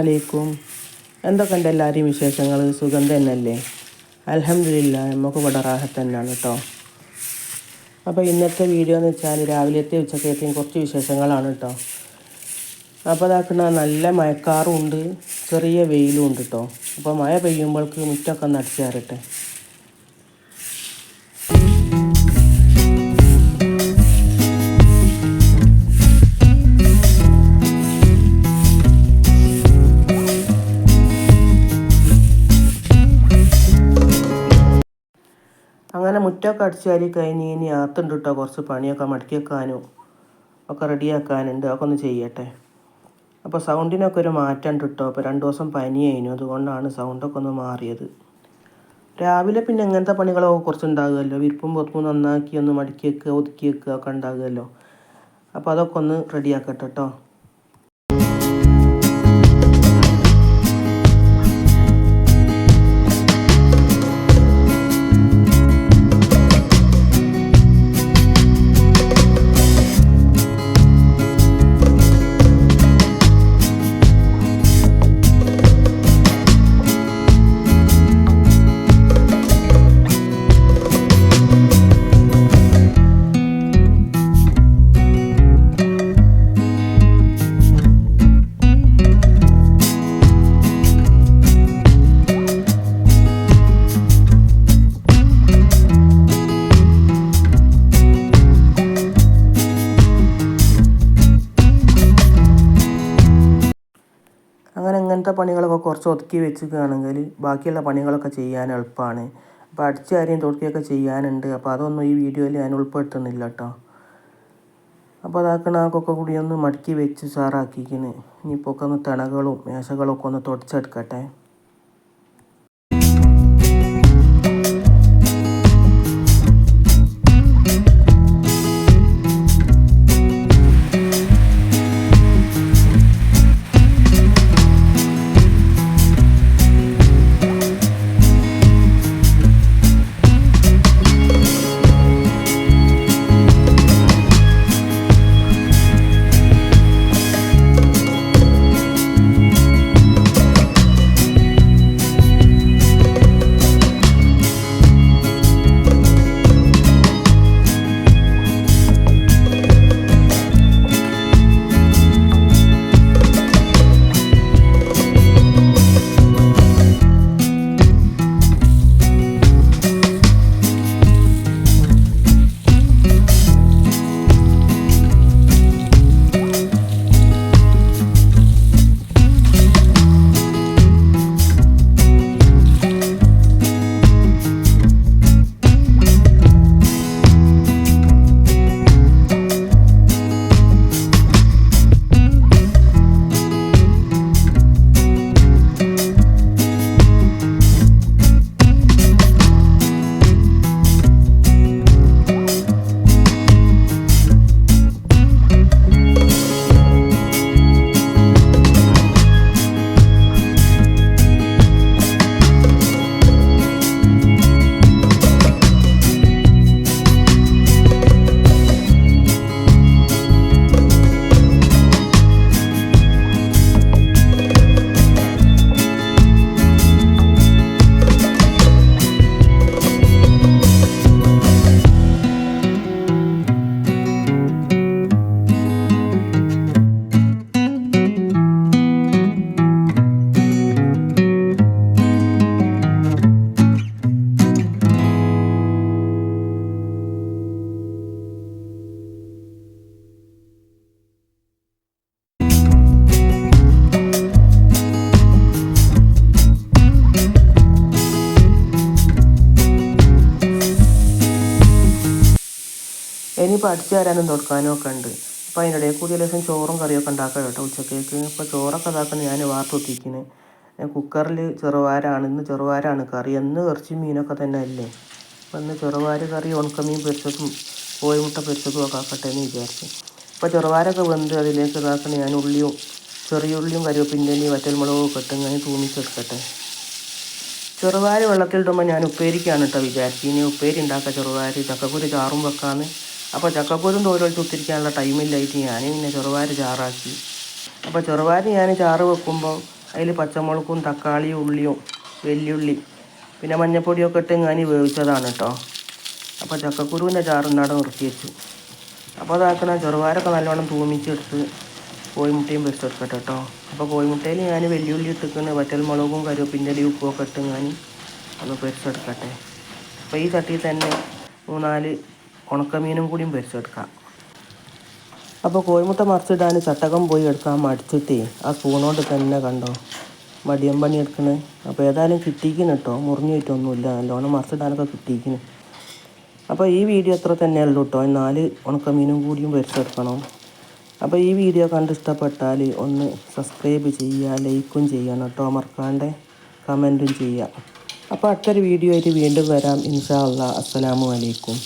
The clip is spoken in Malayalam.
അലൈക്കും. എന്തൊക്കെ ഉണ്ട് എല്ലാവരെയും വിശേഷങ്ങൾ സുഖം തന്നെയല്ലേ അലഹമില്ല നമുക്ക് ഇവിടെ റാഹത്ത് തന്നെയാണ് കേട്ടോ അപ്പോൾ ഇന്നത്തെ വീഡിയോ എന്ന് വെച്ചാൽ രാവിലത്തെ ഉച്ചക്കത്തെയും കുറച്ച് വിശേഷങ്ങളാണ് കേട്ടോ അപ്പോൾ അതാക്കുന്ന നല്ല മഴക്കാറും ഉണ്ട് ചെറിയ വെയിലും ഉണ്ട് കേട്ടോ അപ്പോൾ മഴ പെയ്യുമ്പോൾക്ക് മുറ്റൊക്കെ ഒന്ന് അങ്ങനെ മുറ്റമൊക്കെ അടിച്ചു വാരി കഴിഞ്ഞ് ഇനി അകത്തുണ്ട് കേട്ടോ കുറച്ച് പണിയൊക്കെ മടക്കി ഒക്കെ റെഡിയാക്കാനുണ്ട്. അതൊക്കെ ഒന്ന് ചെയ്യട്ടെ. അപ്പോൾ സൗണ്ടിനൊക്കെ ഒരു മാറ്റം കേട്ടോ അപ്പോൾ രണ്ട് ദിവസം പനിയായിരുന്നു അതുകൊണ്ടാണ് സൗണ്ടൊക്കെ ഒന്ന് മാറിയത്. രാവിലെ പിന്നെ ഇങ്ങനത്തെ പണികളൊക്കെ കുറച്ച് ഉണ്ടാകുമല്ലോ വിരിപ്പും പുറത്തും നന്നാക്കി ഒന്ന് മടക്കി വെക്കുക ഒതുക്കി വെക്കുക ഒക്കെ ഉണ്ടാകുമല്ലോ. അപ്പോൾ അതൊക്കെ ഒന്ന് റെഡിയാക്കട്ടെ കേട്ടോ ഇങ്ങനത്തെ പണികളൊക്കെ കുറച്ച് ഒതുക്കി വെച്ചിരിക്കുകയാണെങ്കിൽ ബാക്കിയുള്ള പണികളൊക്കെ ചെയ്യാൻ എളുപ്പമാണ്. അപ്പോൾ അടിച്ചു കാര്യം തുടക്കുകയൊക്കെ ചെയ്യാനുണ്ട്. അപ്പോൾ അതൊന്നും ഈ വീഡിയോയിൽ ഞാൻ ഉൾപ്പെടുത്തുന്നില്ല കേട്ടോ. അപ്പോൾ അതാക്കണ കൂടി ഒന്ന് മടക്കി വെച്ച് സാറാക്കിക്കണ് ഇനിയിപ്പോൾ ഒക്കെ ഒന്ന് തിണകളും മേശകളും ഒക്കെ ഒന്ന് തുടച്ചെടുക്കട്ടെ. അടിച്ചു തരാനും തുടക്കാനും ഒക്കെ ഉണ്ട്. അപ്പോൾ അതിന്റെ ഇടയിൽ കൂടി ലേശം ചോറും കറിയൊക്കെ ഉണ്ടാക്കാം കേട്ടോ ഉച്ചക്കേക്ക്. ഇപ്പോൾ ചോറൊക്കെ ഇതാക്കുന്നത് ഞാൻ വാർത്തൊത്തിക്കുന്നത് കുക്കറിൽ ചെറുവാരാണ്. ഇന്ന് ചെറുവാരാണ് കറി. എന്ന് ഇറച്ചി മീനൊക്കെ തന്നെ അല്ലേ? അപ്പം ഇന്ന് ചെറുവാര് കറി ഉണക്കമീൻ പൊരിച്ചതും കോഴിമുട്ട പൊരിച്ചതും ഒക്കെ ആക്കട്ടെ എന്ന് വിചാരിച്ചു. അപ്പോൾ ചെറുവാരൊക്കെ വെന്ത് അതിലേക്ക് ഇതാക്കണം ഞാൻ ഉള്ളിയും ചെറിയ ഉള്ളിയും കരുവേപ്പിന്റെയും വറ്റൽമുളകും ഒക്കെ ഇട്ട് ഞാൻ തൂമിച്ചെടുക്കട്ടെ. വെള്ളത്തിൽ വെള്ളത്തിലിടുമ്പോൾ ഞാൻ ഉപ്പേരിക്കാണ് കേട്ടോ വിചാരിച്ചു. ഇനി ഉപ്പേരി ഉണ്ടാക്കാം ചെറുവാര്. ചക്കക്കുരു ചാറും വെക്കാന്ന്. അപ്പോൾ ചക്കക്കുരും തോരൊഴിച്ച് ഒത്തിരിക്കാനുള്ള ടൈമില്ലായിട്ട് ഞാൻ പിന്നെ ചെറുവാര് ചാറാക്കി. അപ്പോൾ ചെറുവാര് ഞാൻ ചാറ് വെക്കുമ്പോൾ അതിൽ പച്ചമുളകും തക്കാളിയും ഉള്ളിയും വെല്ലുള്ളി പിന്നെ മഞ്ഞപ്പൊടിയൊക്കെ ഇട്ട് ഞാൻ വേവിച്ചതാണ് കേട്ടോ അപ്പോൾ ചക്കക്കുരുവിന്റെ ചാറുന്നാടെ നിർത്തി വെച്ചു. അപ്പോൾ അതാക്കണ ചെറുവാരൊക്കെ നല്ലോണം തൂമിച്ചെടുത്ത് കോഴിമുട്ടയും പൊരിച്ചെടുക്കട്ടെ കേട്ടോ അപ്പോൾ കോഴിമുട്ടയിൽ ഞാൻ വെല്ലുള്ളി ഇട്ടിക്കുന്ന വറ്റൽമുളകും കരുവേപ്പിന്റെ ഇലയും ഉപ്പുമൊക്കെ ഇട്ട് ഞാൻ ഒന്ന് പൊരിച്ചെടുക്കട്ടെ. അപ്പോൾ ഈ ചട്ടിയിൽ തന്നെ മൂന്നാൽ ഉണക്കമീനും കൂടിയും പൊരിച്ചെടുക്കാം. അപ്പോൾ കോഴിമുട്ട മറിച്ചിടാൻ ചട്ടകം പോയി എടുക്കാൻ മടിച്ചിട്ടേ ആ സ്പൂണോണ്ട് തന്നെ കണ്ടോ? മടിയം പണി എടുക്കണേ. അപ്പോൾ ഏതായാലും കിട്ടിക്കുന്നു കേട്ടോ മുറിഞ്ഞു പോയിട്ടൊന്നുമില്ല. നല്ലോണം മറിച്ചിടാനൊക്കെ കിട്ടിക്കുന്നു അപ്പോൾ ഈ വീഡിയോ അത്ര തന്നെയുള്ളൂ കേട്ടോ നാല് ഉണക്കമീനും കൂടിയും പൊരിച്ചെടുക്കണം. അപ്പോൾ ഈ വീഡിയോ കണ്ട് ഇഷ്ടപ്പെട്ടാൽ ഒന്ന് സബ്സ്ക്രൈബ് ചെയ്യുക ലൈക്കും ചെയ്യണം കേട്ടോ മറക്കാണ്ട് കമന്റും ചെയ്യുക. അപ്പോൾ അടുത്തൊരു വീഡിയോ ആയിട്ട് വീണ്ടും വരാം. ഇൻഷാ അല്ലാ അസ്സലാമു അലൈക്കും.